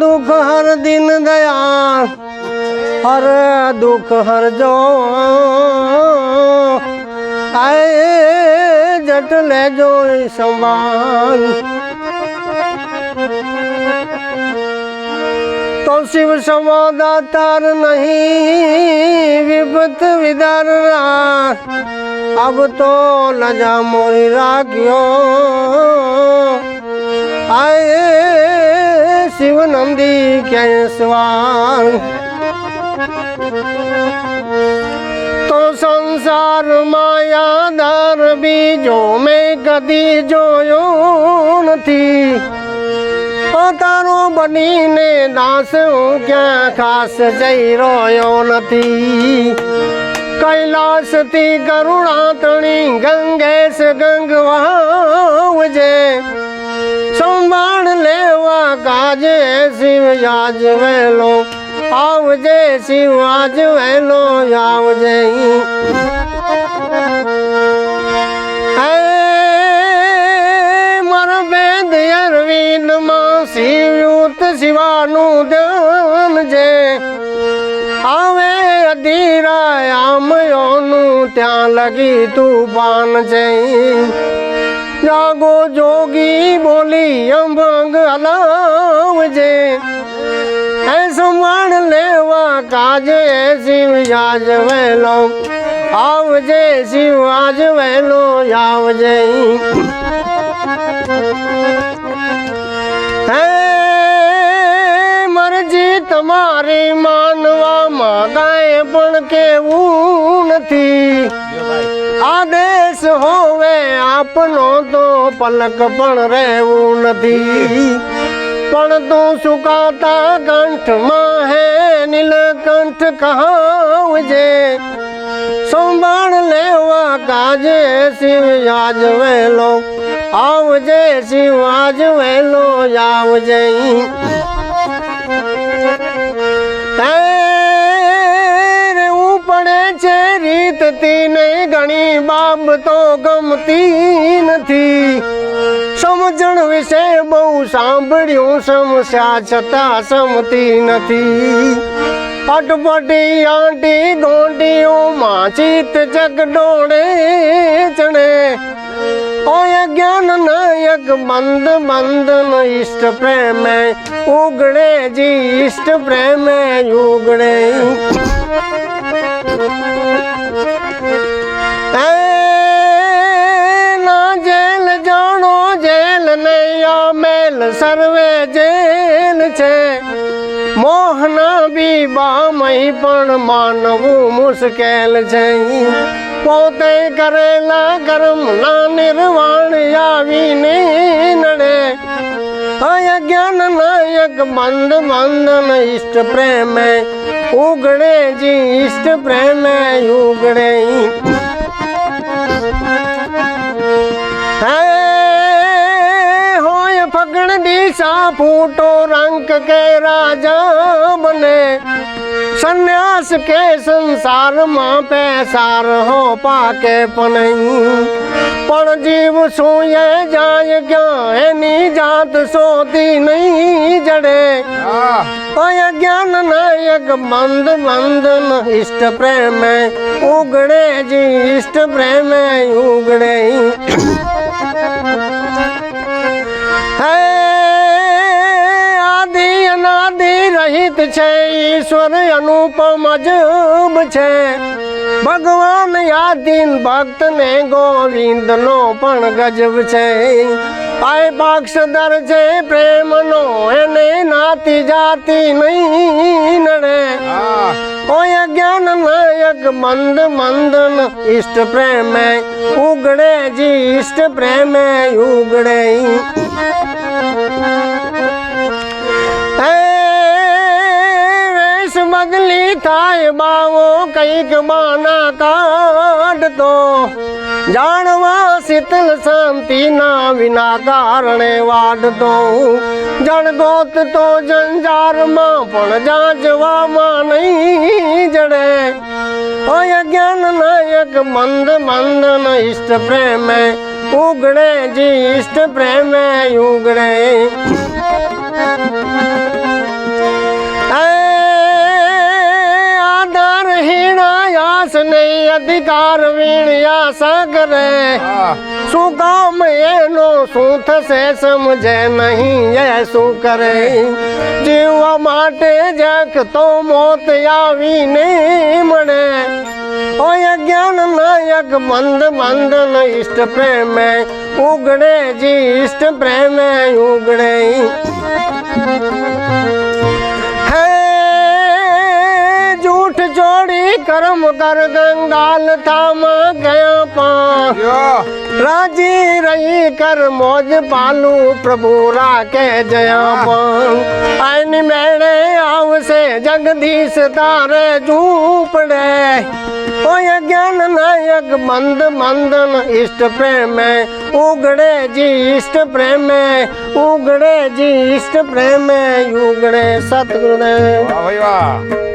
દુઃખ હર દિન દયાળ, અરે દુઃખ હરજો આય જટ લેજો સમાન તો શિવ સમાદાતાર નહીં વિપત વિદાર અબ તો લજા મોરી રાખ્યો. આય શિવ નંદી ક્યાંય સ્વાંગ તો સંસાર માયાદાર બીજો મેં કદી જોયો નથી. તારો બનીને દાસ હું ક્યાં ખાસ જઈ રહ્યો નથી. કૈલાસથી કરુણા તણી ગંગેશ ગંગવાજે કાજે શિવ યાજ વેલો આવજે શિવ આજ વેલો આવજે મર વેદ અરવિંદમાં શિવયુત શિવાનું ધ્યાન છે. આવે અધીરાય આમયોનું ત્યાં લગી તુફાન છે જાગો જોગી બોલી અંભંગ હલાવજે એ સંભાળ લેવા કાજે શિવ યાજ વેલો આવજે શિવ આજ વેલો આવજે હે મરજી તમારી માનવામાં કાંઈ પણ કેવું નથી આદેશ હોવે આપનો તો પલક પણ રહેવું નથી. પણ તું સુકાતા કંઠમાં હે, નીલકંઠ કહાવજે સંભાળ લેવા કાજે શિવ આજ વહેલો, આવજે શિવ આજ વહેલો, આવજે રીતથી નહીં ઘણી બાબતો ગમતી નથી સમજણ વિશે બહુ સાંભળ્યું સમસ્યા છતાં સમતી નથી અટપટી આંટી ગોંડીઓ માચિત જગડોળે ચણે ઓય જ્ઞાન નાયક બંધ બંધન ઈષ્ટ પ્રેમે ઉગડે જી ઈષ્ટ પ્રેમે ઉગડે સર્વે જેલ છે. મોહના બી મહી પણ માનવું મુશ્કેલ છે. પોતે કરેલા કર્મ ના નિર્વાણ આવીને નડે. અજ્ઞાન નાયક બંધ બંધન ઈષ્ટ પ્રેમે. ઉગડે જી ઈષ્ટ પ્રેમે, ઉગડે ફગણ દિશા ફૂટો રંક કે રાજા બને સંન્યાસ કે સંસારમાં પેસાર હો પાકે પણ પણ જીવ સુએ જાય ક્યાં એની જાત સોતી નહીં જડે અય જ્ઞાન નાયક બંધ બંધન ઈષ્ટ પ્રેમે ઉગડે જી ઈષ્ટ પ્રેમે ઉગડે રહિત છે ઈશ્વર અનુપમ અજબ છે. ભગવાન યાદીન ભક્ત ને ગોવિંદ નો પણ ગજબ છે. આય પાક્ષદર છે પ્રેમનો એને નાતી જાતી નહીં નડે. કોઈ જ્ઞાન નાયક મંદ મંદન ઈષ્ટ પ્રેમે. ઉગડે જી ઈષ્ટ પ્રેમે ઉગડે બદલી થાય બાવો કંઈક માના કાઢતો જાણવા શીતલ શાંતિના વિના કારણે વાઢતો. જણગોત તો જંજારમાં પણ જાંચવામાં નહીં જડે. અજ્ઞાન જ્ઞાન નાયક મંદ મંદન ઈષ્ટ પ્રેમે. ઉગડે જી ઈષ્ટ પ્રેમે, ઉગડે. અધિકાર વીણ્યા સગરે. શું કામ એનો શું થશે સમજે નહીં એ શું કરે? જીવવા માટે જખ તો મોત આવી નહીં મળે. ઓય જ્ઞાન નાયક બંધ બંધન ઈષ્ટ પ્રેમે ઉગડે જી ઈષ્ટ પ્રેમે ઉગડે. જોડી કર્મ કર ગંગાલ થામ ગયા પા યો રાજી રહી કર મોજ પાલુ પ્રભુ રાખે જયા પણ આની મેળે આવશે જગદીશ તારે ઝૂપડે ઓય જ્ઞાન નાયક બંધ બંધન ઈષ્ટ પ્રેમે ઉગડે જી ઈષ્ટ પ્રેમે ઉગડે જી ઈષ્ટ પ્રેમે ઉગડે સતગુરુદેવ વાહ ભાઈ વાહ